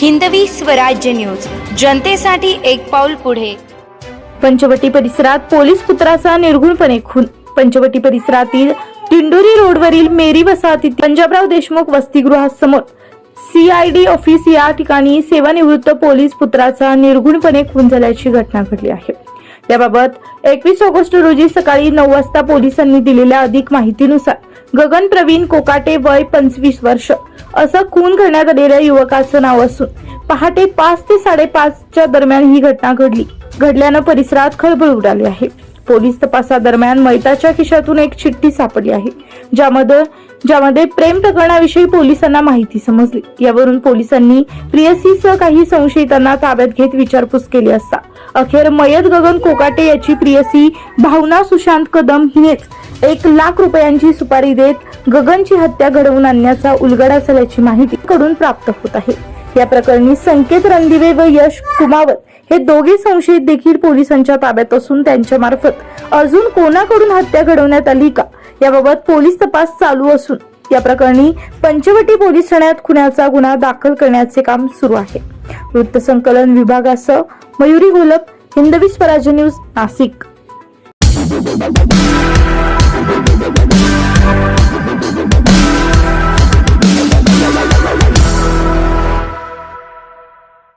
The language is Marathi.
हिंदवी स्वराज्य न्यूज. जनतेसाठी एक पाऊल पुढे. पंचवटी परिसरात पोलीस पुत्राचा निर्घुणपणे खून. पंचवटी परिसरातील दिंडोरी रोडवरील मेरी वसाहतीत पंजाबराव देशमुख वसतिगृहासमोर. सीआयडी ऑफिस या ठिकाणी सेवानिवृत्त पोलीस पुत्राचा निर्घुणपणे खून झाल्याची घटना घडली आहे. याबाबत एकवीस ऑगस्ट रोजी सकाळी नऊ वाजता पोलिसांनी दिलेल्या अधिक माहितीनुसार गगन प्रवीण कोकाटे वय पंचवीस वर्ष. असं खून करण्यात आलेल्या युवकाचं नाव असून पहाटे पाच ते साडेपाचच्या दरम्यान ही घटना घडली. घडल्यानं परिसरात खळबळ उडाली आहे. पोलीस तपासादरम्यान मैताच्या खिशातून एक चिठ्ठी सापडली आहे ज्यामध्ये ज्यामध्ये प्रेम प्रकरणाविषयी पोलिसांना माहिती समजली. यावरून पोलिसांनी प्रियसीसह काही संशयितांना ताब्यात घेत विचारपूस केली असता. अखेर मयत गगन कोकाटे याची प्रियसी भावना सुशांत कदम हिनेच एक लाख रुपयांची सुपारी देत गगनची हत्या घडवून आणण्याचा उलगडा असल्याची माहिती कडून प्राप्त होत आहे. या प्रकरणी संकेत रणदिवे व यश कुमावत हे दोघे संशयित देखील पोलिसांच्या ताब्यात असून त्यांच्या मार्फत अजून कोणाकडून हत्या घडवण्यात आली का? याबाबत पोलीस तपास चालू असून या प्रकरणी पंचवटी पोलीस ठाण्यात खुनाचा गुन्हा दाखल करण्याचे काम सुरू आहे. वृत्तसंकलन विभागासह मयुरी गोलप हिंदवी स्वराज्य न्यूज नाशिक.